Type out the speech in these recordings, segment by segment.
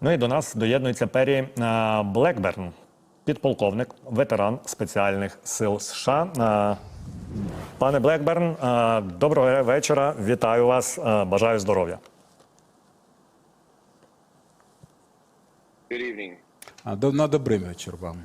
Ну і до нас доєднується Пері е, Блекберн, підполковник, ветеран спеціальних сил США. Е, Пане Блекберн, е, доброго вечора. Вітаю вас. Бажаю здоров'я. Good evening. На добрий вечір вам.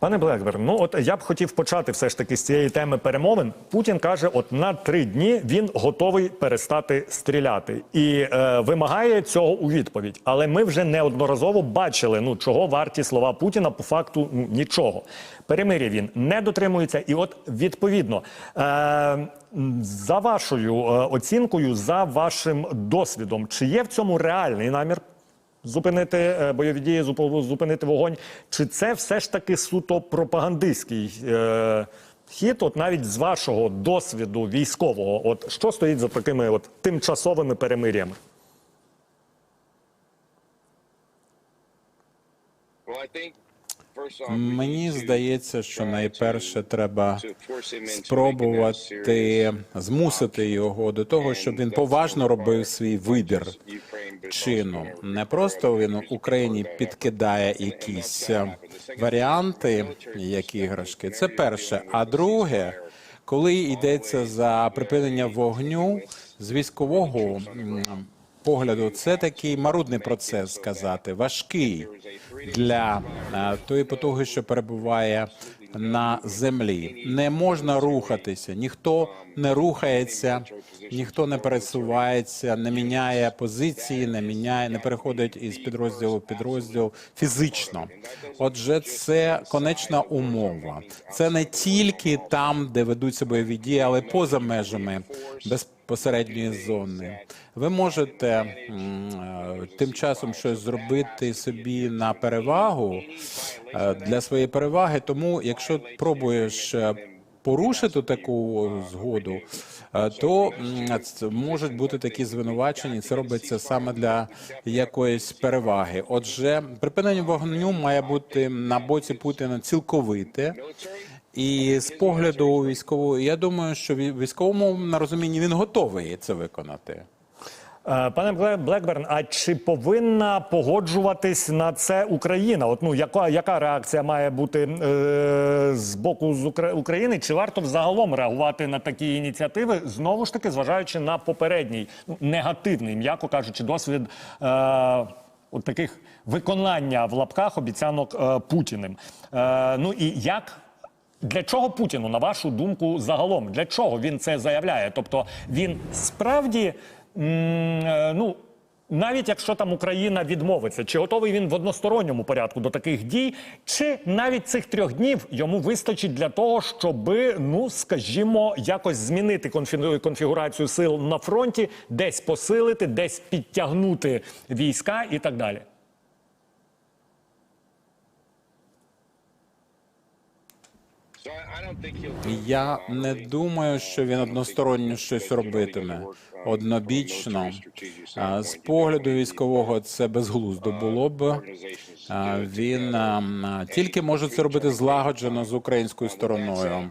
Пане Блекберн, ну от я б хотів почати все ж таки з цієї теми перемовин. Путін каже, от на три дні він готовий перестати стріляти і е, вимагає цього у відповідь. Але ми вже неодноразово бачили, ну чого варті слова Путіна по факту ну, нічого. Перемир'я він не дотримується, і от відповідно. Е, за вашою е, оцінкою, за вашим досвідом, чи є в цьому реальний намір зупинити е, бойові дії, зупинити вогонь. Чи це все ж таки суто пропагандистський е, хід? От навіть з вашого досвіду військового, от що стоїть за такими от тимчасовими перемир'ями? Мені здається, що найперше треба спробувати змусити його до того, щоб він поважно робив свій вибір чину. Не просто він Україні підкидає якісь е, варіанти, як іграшки. Це перше. А друге, коли йдеться за припинення вогню з військового погляду, це такий марудний процес сказати, важкий для е, тої потуги, що перебуває на землі. Не можна рухатися, ніхто не рухається, ніхто не пересувається, не міняє позиції, не міняє, не переходить із підрозділу в підрозділ фізично. Отже, це конечна умова. Це не тільки там, де ведуться бойові дії, але поза межами безпосередньої зони. Ви можете е, тим часом щось зробити собі на перевагу е, для своєї переваги. Тому, якщо пробуєш е, порушити таку згоду, то можуть бути такі звинувачення. Це робиться саме для якоїсь переваги. Отже, припинення вогню має бути на боці Путіна цілковите. І з погляду військового, я думаю, що військовому на розумінні він готовий це виконати. Е, Пане Блекберн, а чи повинна погоджуватись на це Україна? От ну яка, яка реакція має бути е, з боку з Укра- України? Чи варто взагалом реагувати на такі ініціативи? Знову ж таки, зважаючи на попередній ну, негативний, м'яко кажучи, досвід. Е, От таких виконання в лапках обіцянок е, Путіним. Е, ну і як для чого Путіну, на вашу думку, загалом? Для чого він це заявляє? Тобто він справді, е, ну. Навіть якщо там Україна відмовиться, чи готовий він в односторонньому порядку до таких дій, чи навіть цих трьох днів йому вистачить для того, щоб, ну скажімо, якось змінити конфі- конфігурацію сил на фронті, десь посилити, десь підтягнути війська і так далі. Я не думаю, що він односторонньо щось робитиме однобічно. З погляду військового це безглуздо було б. Він тільки може це робити злагоджено з українською стороною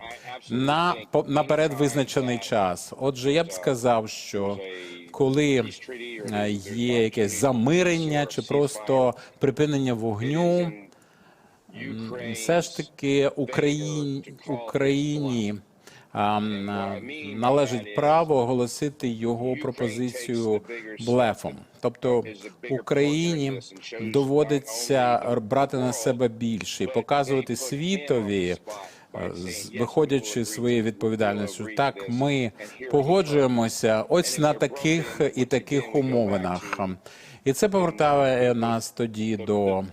на наперед визначений час. Отже, я б сказав, що коли е, є якесь замирення чи просто припинення вогню. Все ж таки Україні, Україні належить право оголосити його пропозицію блефом. Тобто Україні доводиться брати на себе більше і показувати світові. е, Виходячи з своєї відповідальності, так ми погоджуємося ось на таких і таких умовинах, і це повертає нас тоді до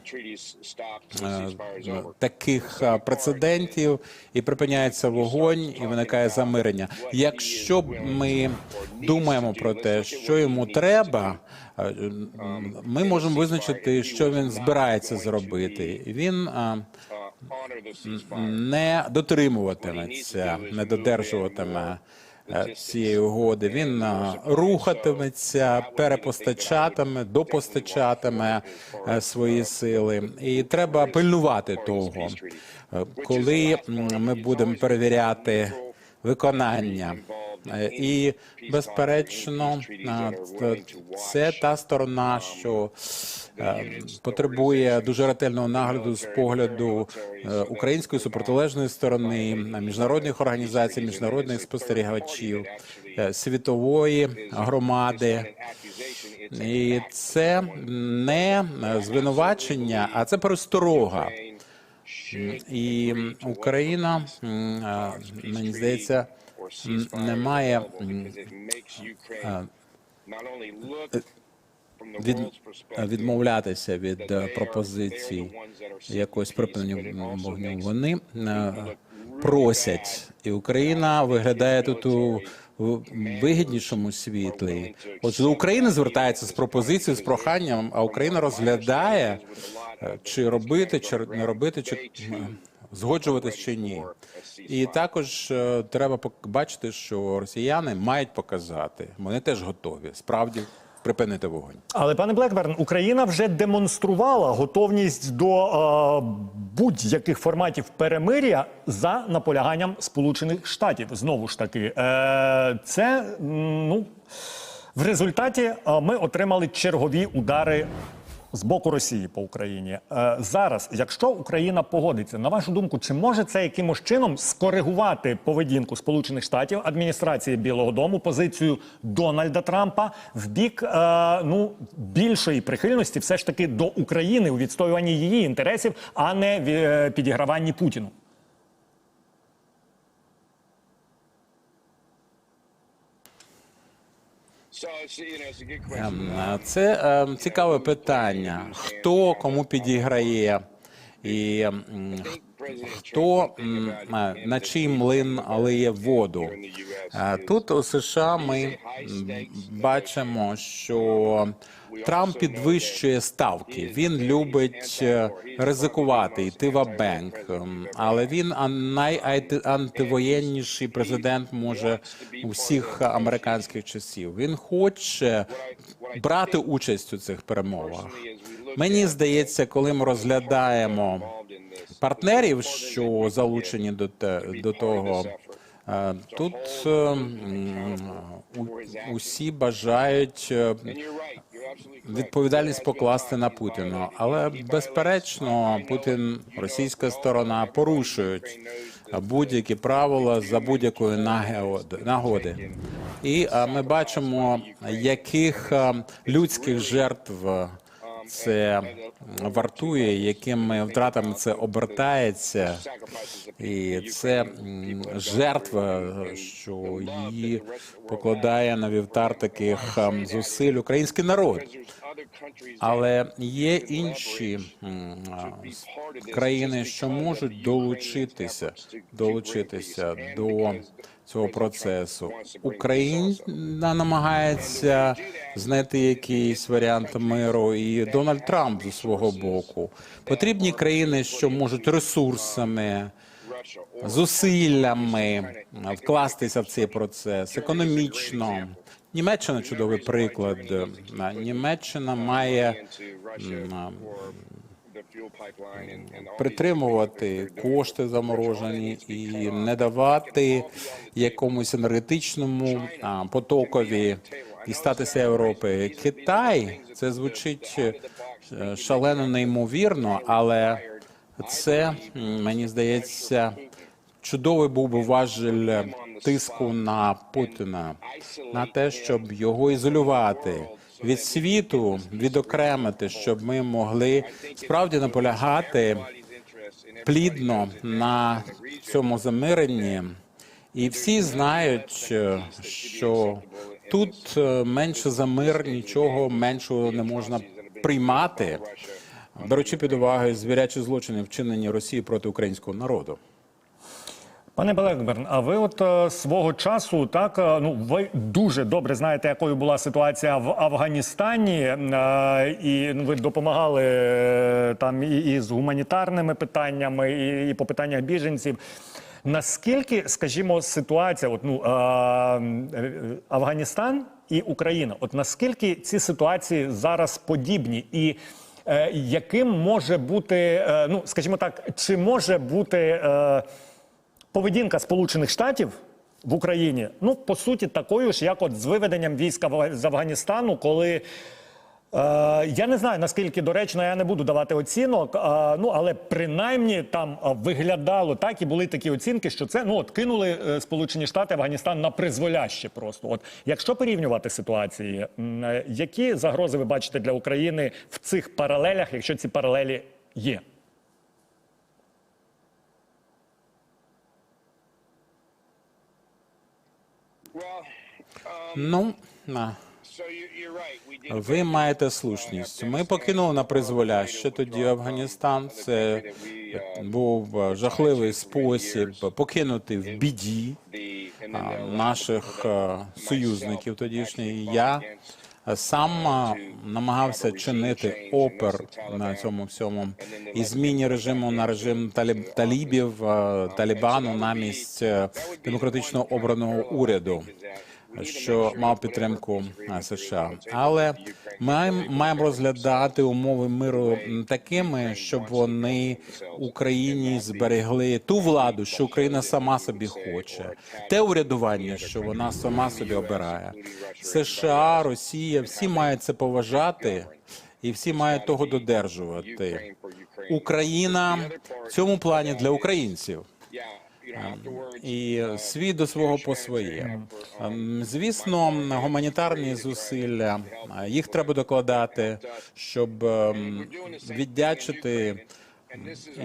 Е, over. таких е, прецедентів і припиняється вогонь, і виникає замирення. Якщо ми думаємо про те, що йому треба, е, ми можемо визначити, що він збирається зробити. Він е, не дотримуватиметься, не додержуватиме е, цієї угоди. Він е, рухатиметься, перепостачатиме, допостачатиме е, свої сили, і треба пильнувати того, Е, коли ми будемо перевіряти виконання Е, І безперечно, е, це та сторона, що е, потребує дуже ретельного нагляду з погляду е, української супротилежної сторони, е, міжнародних організацій, міжнародних спостерігачів, е, світової громади. І це не е, звинувачення, а це пересторога. І Україна, е, мені здається, м, не має від, відмовлятися від е, пропозицій якогось припинення вогню. Вони е, просять, і Україна виглядає тут у вигіднішому світлі. Отже, до України звертається з пропозицією, з проханням, а Україна розглядає, е, чи робити, чи не робити, чи згоджуватись чи ні. І також е, треба бачити, що росіяни мають показати, вони теж готові справді припинити вогонь. Але пане Блекберн, Україна вже демонструвала готовність до е, будь-яких форматів перемир'я за наполяганням Сполучених Штатів. Знову ж таки, е, це ну в результаті е, ми отримали чергові удари. З боку Росії по Україні е, зараз, якщо Україна погодиться, на вашу думку, чи може це якимось чином скоригувати поведінку Сполучених Штатів, адміністрації Білого Дому, позицію Дональда Трампа в бік е, ну більшої прихильності, все ж таки до України у відстоюванні її інтересів, а не в е, підіграванні Путіну? Ем, е, Це ем, цікаве питання. Хто кому підіграє, і м, хто на чий млин лиє воду? Тут у США ми бачимо, що Трамп підвищує ставки. Він любить е, ризикувати, йти в абенк, але він ан- найантивоєнніший президент може у всіх американських часів. Він хоче брати участь у цих перемовах. Мені здається, коли ми розглядаємо партнерів, що залучені до те до того. е, Тут е, усі бажають е, відповідальність покласти на Путіна, але безперечно, Путін, російська сторона порушують будь-які правила за будь-якої нагоди-. І ми бачимо, яких людських жертв це вартує, якими втратами це обертається, і це жертва, що її покладає на вівтар таких зусиль український народ. Але є інші країни, що можуть долучитися, долучитися до цього процесу. Україна намагається знайти якийсь варіант миру, і Дональд Трамп зі свого боку. Потрібні країни, що можуть ресурсами, зусиллями вкластися в цей процес економічно. Німеччина чудовий приклад. Німеччина має притримувати кошти заморожені і не давати якомусь енергетичному потокові дістатися Європи. Китай це звучить е, шалено неймовірно, але це мені здається чудовий був би важель тиску на Путіна на те, щоб його ізолювати від світу, відокремити, щоб ми могли справді наполягати плідно на цьому замиренні. І всі знають, що тут е, менше за мир нічого меншого не можна приймати, беручи під увагу звірячі злочини, вчинені Росії проти українського народу. Пане Блекберн, а ви от е, свого часу так е, ну ви дуже добре знаєте, якою була ситуація в Афганістані, е, і ну, ви допомагали там і, з гуманітарними питаннями, і, по питаннях біженців. Наскільки, скажімо, ситуація, от ну Афганістан і Україна, от наскільки ці ситуації зараз подібні і яким може бути, ну скажімо так, чи може бути. Поведінка Сполучених Штатів в Україні, ну по суті, такою ж, як от з виведенням війська з Афганістану, коли. Е, я не знаю наскільки доречно, я не буду давати оцінок. е, ну але принаймні там е, виглядало так і були такі оцінки, що це ну от кинули Сполучені Штати Афганістан на призволяще. Просто от якщо порівнювати ситуації, які загрози ви бачите для України в цих паралелях, якщо ці паралелі є? Ну на. Ви маєте слушність. Ми покинули на призволяще тоді Афганістан. Це був жахливий спосіб покинути в біді наших союзників тодішніх. Я сам е, намагався чинити опер на цьому всьому і зміні режиму на режим таліб, талібів е, Талібану на місць демократично обраного уряду. Що мав підтримку е, США, але ми маємо розглядати умови миру такими, щоб вони Україні зберегли ту владу, що Україна сама собі хоче, те урядування, що вона сама собі обирає. США, Росія, всі мають це поважати, і всі мають того додержувати. Україна в цьому плані для українців. Yeah, you know, afterwards. І світ до свого по своє. Ем, Звісно, гуманітарні зусилля їх треба докладати, щоб ем, віддячити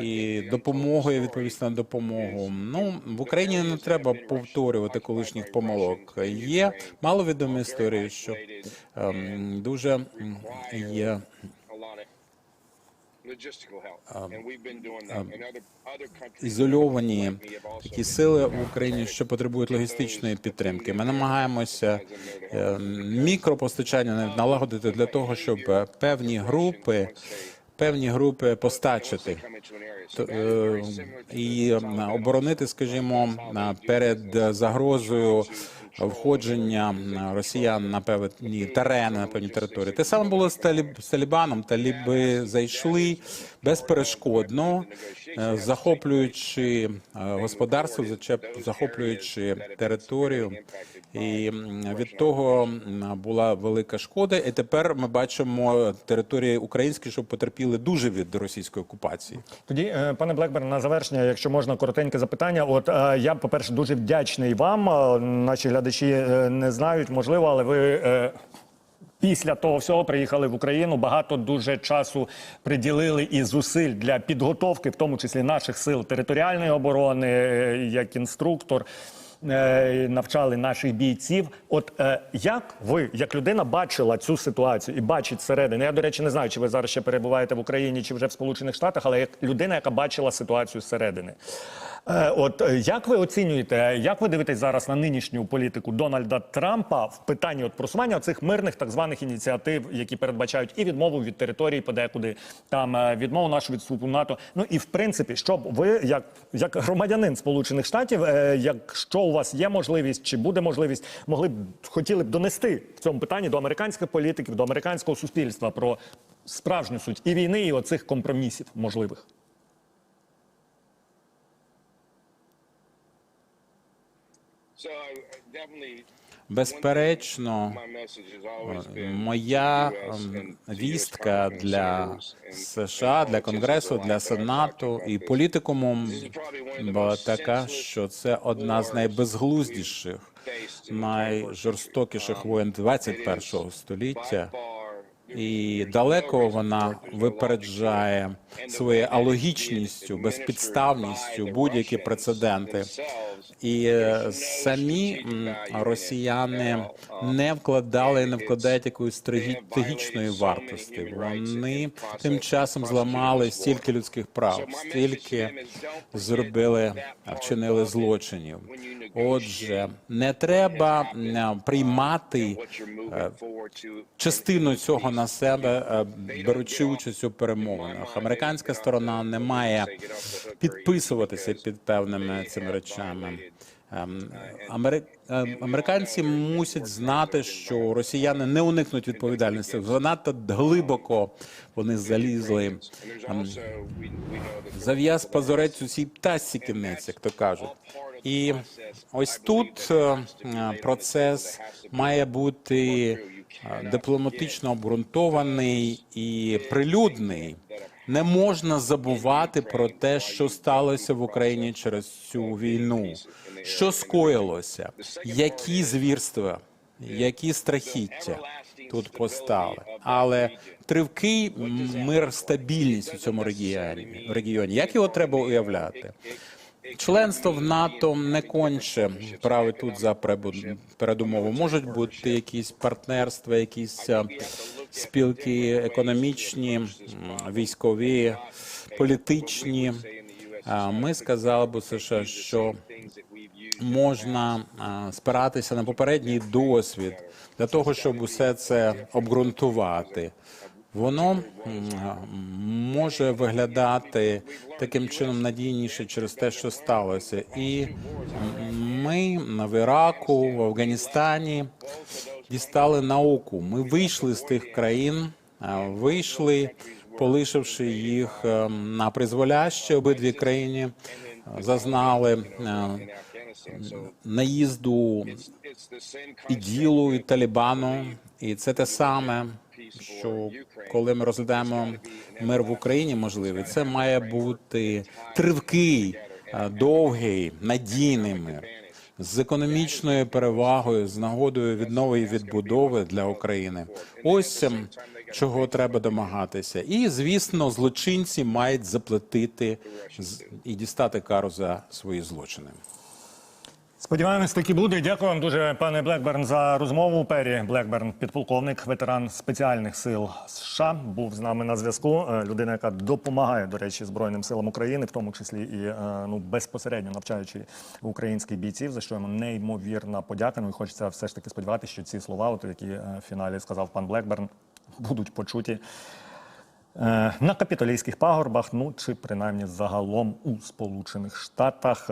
і допомогою відповісти на допомогу. Ну в Україні не треба повторювати колишніх помилок. Є маловідомі історії, що ем, дуже є ізольовані такі сили в Україні, що потребують логістичної підтримки. Ми намагаємося е, мікропостачання налагодити для того, щоб е, певні групи, певні групи е, to і е, оборонити, скажімо, на- перед загрозою входження росіян на певні терени, на певні території. Те саме було з Талібаном. Таліби зайшли безперешкодно, е, захоплюючи е, господарство, захоплюючи територію. І від того була велика шкода. І тепер ми бачимо території українські, що потерпіли дуже від російської окупації. Тоді, е, пане Блекберн, на завершення, якщо можна, коротеньке запитання. От я, по-перше, дуже вдячний вам. Наші глядачі не знають, можливо, але ви. Після того всього приїхали в Україну. Багато дуже часу приділили і зусиль для підготовки, в тому числі наших сил територіальної оборони, е, як інструктор. е, Навчали наших бійців. От е, як ви, як людина, бачила цю ситуацію і бачить зсередини? Я, до речі, не знаю, чи ви зараз ще перебуваєте в Україні чи вже в Сполучених Штатах, але як людина, яка бачила ситуацію зсередини. Е, От е, як ви оцінюєте, як ви дивитесь зараз на нинішню політику Дональда Трампа в питанні от просування цих мирних так званих ініціатив, які передбачають і відмову від території подекуди, там е, відмову нашу від вступу НАТО? Ну і в принципі, щоб ви, як, як громадянин Сполучених Штатів, якщо у вас є можливість чи буде можливість, могли б хотіли б донести в цьому питанні до американських політиків, до американського суспільства про справжню суть і війни, і оцих компромісів можливих. Безперечно, моя ем, вістка для США, для Конгресу, для Сенату і the була така, що це одна з найбезглуздіших, faced in the 21st найжорстокіших воєн Um, 21 it is століття. І далеко вона випереджає своєю алогічністю, безпідставністю будь-які прецеденти. І е, самі росіяни. Um, не вкладали і не вкладають якоїсь стратегічної вартості. Вони тим часом зламали стільки людських прав, стільки зробили, вчинили злочинів. Отже, не треба приймати частину цього на себе, е, беручи участь у перемовинах. Американська сторона не має підписуватися під певними цими речами. Ем, амери- е, Американці мусять знати, що росіяни не уникнуть відповідальності. Занадто глибоко вони залізли. Ем, Зав'яз позорець у цій птасці кінець, як то кажуть. І ось тут е, процес має бути дипломатично обґрунтований і прилюдний. Не можна забувати про те, що сталося в Україні через цю війну, що скоїлося, які звірства, які страхіття тут постали. Але тривкий мир, стабільність у цьому регіоні. регіоні. Як його треба уявляти? Членство в НАТО не конче править тут за передумову. Можуть бути якісь партнерства, якісь е, спілки економічні, військові, політичні. Ми сказали б США, що можна спиратися на попередній досвід для того, щоб усе це обґрунтувати. Воно може виглядати таким чином надійніше через те, що сталося, і ми в Іраку, в Афганістані дістали науку. Ми вийшли з тих країн, вийшли, полишивши їх е, на призволяще. Обидві країни е, зазнали е, наїзду іділу і Талібану, і це те саме, що коли ми розглядаємо мир в Україні, можливий, це має бути тривкий, довгий, надійний мир з економічною перевагою, з нагодою віднови і відбудови для України. Ось ем, чого треба домагатися. І звісно, злочинці мають заплатити і дістати кару за свої злочини. Сподіваємось, таки буде. Дякую вам дуже, пане Блекберн, за розмову. Пері Блекберн, підполковник, ветеран спеціальних сил США, був з нами на зв'язку. Е, Людина, яка допомагає, до речі, Збройним силам України, в тому числі і е, ну безпосередньо навчаючи українських бійців, за що йому неймовірна подяка. Ну і хочеться все ж таки сподіватися, що ці слова, от які е, в фіналі сказав пан Блекберн, будуть почуті. На капітолійських пагорбах, ну чи принаймні загалом у Сполучених Штатах.